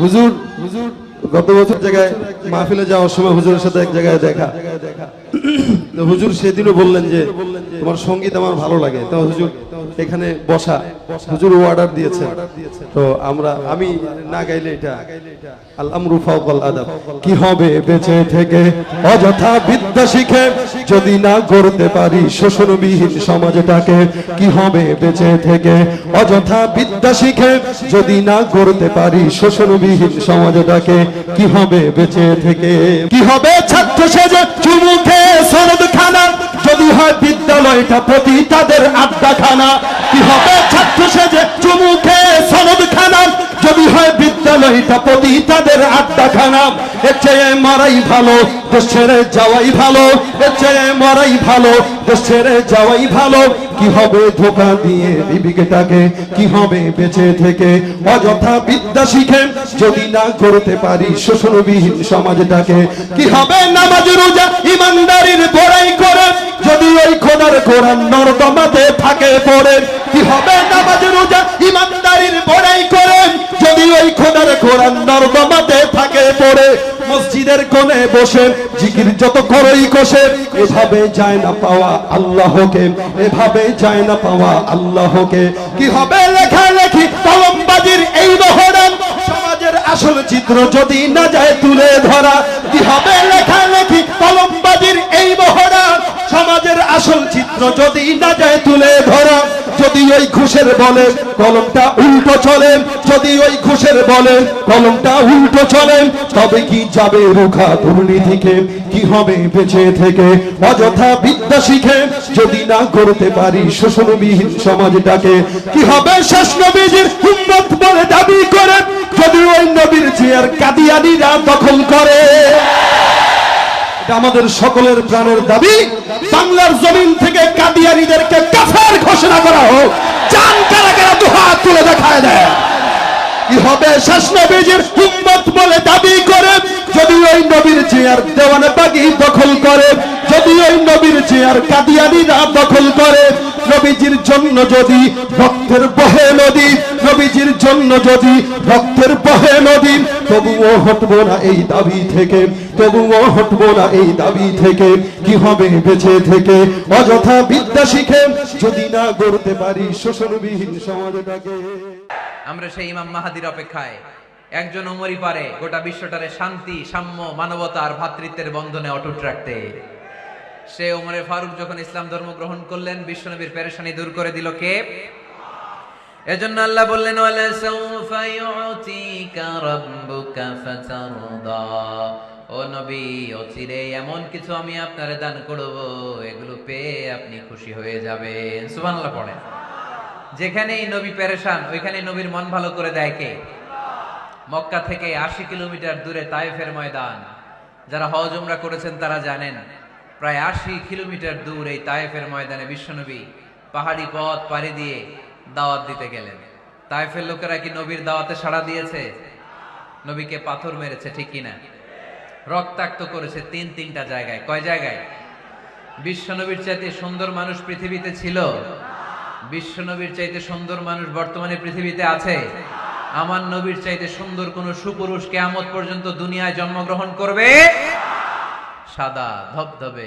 হুজুর হুজুর গত বছর জায়গায় মাহফিলে যাওয়ার সময় হুজুরের সাথে এক জায়গায় দেখা। হুজুর সেদিনও বললেন যে, তোমার সংগীত আমার ভালো লাগে। তো হুজুর, এখানে বসা। হুজুর অর্ডার দিয়েছে তো আমরা, আমি না গাইলে এটা, আল আমরু ফাওকাল আদাব। কি হবে বেঁচে থেকে? অযথা বিদ্যা শিখে যদি না গড়তে পারি শোষণবিহীন সমাজটাকে, কি হবে বেঁচে থেকে? অযথা বিদ্যা শিখে যদি না গড়তে পারি শোষণবিহীন সমাজটাকে, কি হবে বেঁচে থেকে? কি হবে ছাত্র সেজে চুমুখে সনদ খানা যদি হয় বিদ্যালয়টা প্রতি তাদের আড্ডাখানা কি হবে? ছাত্র সেজে চুমুখে সনদ খানা এর চেয়ে মারাই ভালো যাওয়াই ভালো। এর চেয়ে মারাই ভালো যাওয়াই ভালো। কি হবে ধোকা দিয়ে বিবিকেটাকে? কি হবে বেঁচে থেকে? অযথা বিদ্যা শিখে যদি না করতে পারি শোষণবিহীন সমাজটাকে, কি হবে নামাজ রোজা? ইমানদারির বড়াই করে যদি ওই খোদার কোরআন নর্দমাতে থাকে পড়ে, কি হবে নামাজ রোজা? কোরআন নর্দমাতে থাকে পড়ে, মসজিদের কোণে বসে, জিকির যত করই কষে, এভাবে যায় না পাওয়া আল্লাহকে, এভাবে যায় না পাওয়া আল্লাহকে। কি হবে লেখা লেখি কলমবাজির এই মহরম সমাজের আসল চিত্র যদি না যায় তুলে ধরা, কি হবে লেখা লেখি কলমবাজির এই মহরম সমাজের আসল চিত্র যদি না যায় তুলে ধরা, যদি ওই ঘুষের বলে কলমটা উল্টো চলে, যদি ওই ঘুষের বলে কলমটা উল্টো চলে, তবে কি যাবে রুখা দুর্নীতিকে? কি হবে বেঁচে থেকে? অযথা বিদ্যা শিখে যদি না করতে পারি শোষণবিহীন সমাজটাকে, কি হবে শেষ নবীজির উম্মত বলে দাবি করে? যদি ওই নবীর চেয়ার কাদিয়ানিরা দখল করে আমাদের সকলের প্রাণের দাবি। বাংলার জমিন থেকে কাদিয়ানিদেরকে কাফের ঘোষণা করা হোক। চান কারা কারা দুহাত তুলে দেখায় দেয় কি হবে? শেষ নবীজির উম্মত বলে দাবি করে, যদি ওই নবীর চেয়ার দেওয়ানে বাগি দখল করে, যদি ওই নবীর চেয়ার কাদিয়ানিরা দখল করে নবীজির জন্য যদি রক্তের বহে নদী, নবীজির জন্য যদি রক্তের বহে নদী, তবুও হটবো না এই দাবি থেকে, তবুও হটবো না এই দাবি থেকে, কি হবে বেঁচে থেকে? অযথা বিদ্যা শিখে যদি না গড়তে পারি শোষণবিহীন সমাজটাকে। আমরা সেই ইমাম মাহাদির অপেক্ষায়। একজন উমরি পারে গোটা বিশ্বটারে শান্তি, সাম্য, মানবতা আর ভ্রাতৃত্বের বন্ধনে অটুট রাখতে। সে উমরে ফারুক যখন ইসলাম ধর্ম গ্রহণ করলেন, বিশ্বনবীর পেরেশানি দূর করে দিল কে? এজন্য আল্লাহ বললেন ও নবী, অচিরে এমন কিছু আমি আপনারে দান করব, এগুলো পেয়ে আপনি খুশি হয়ে যাবেন। সুবহানাল্লাহ পড়েন। যেখানেই নবী পেরেশান ওইখানে নবীর মন ভালো করে দেয় কে? মক্কা থেকে আশি কিলোমিটার দূরে তাইফের ময়দান। যারা হজ উমরা করেছেন তারা জানেন প্রায় আশি কিলোমিটার দূর এই তাইফের ময়দানে বিশ্বনবী পাহাড়ি পথ পাড়ি দিয়ে দাওয়াত দিতে গেলেন। তায়েফের লোকেরা কি নবীর দাওয়াতে সাড়া দিয়েছে? নবীকে পাথর মেরেছে, ঠিক কিনা? রক্তাক্ত করেছে তিন তিনটা জায়গায়। কয় জায়গায়? বিশ্বনবীর চাইতে সুন্দর মানুষ পৃথিবীতে ছিল? বিশ্বনবীর চাইতে সুন্দর মানুষ বর্তমানে পৃথিবীতে আছে? আমার নবীর চাইতে সুন্দর কোন সুপুরুষ কেয়ামত পর্যন্ত দুনিয়ায় জন্মগ্রহণ করবে? সাদা ধবধবে।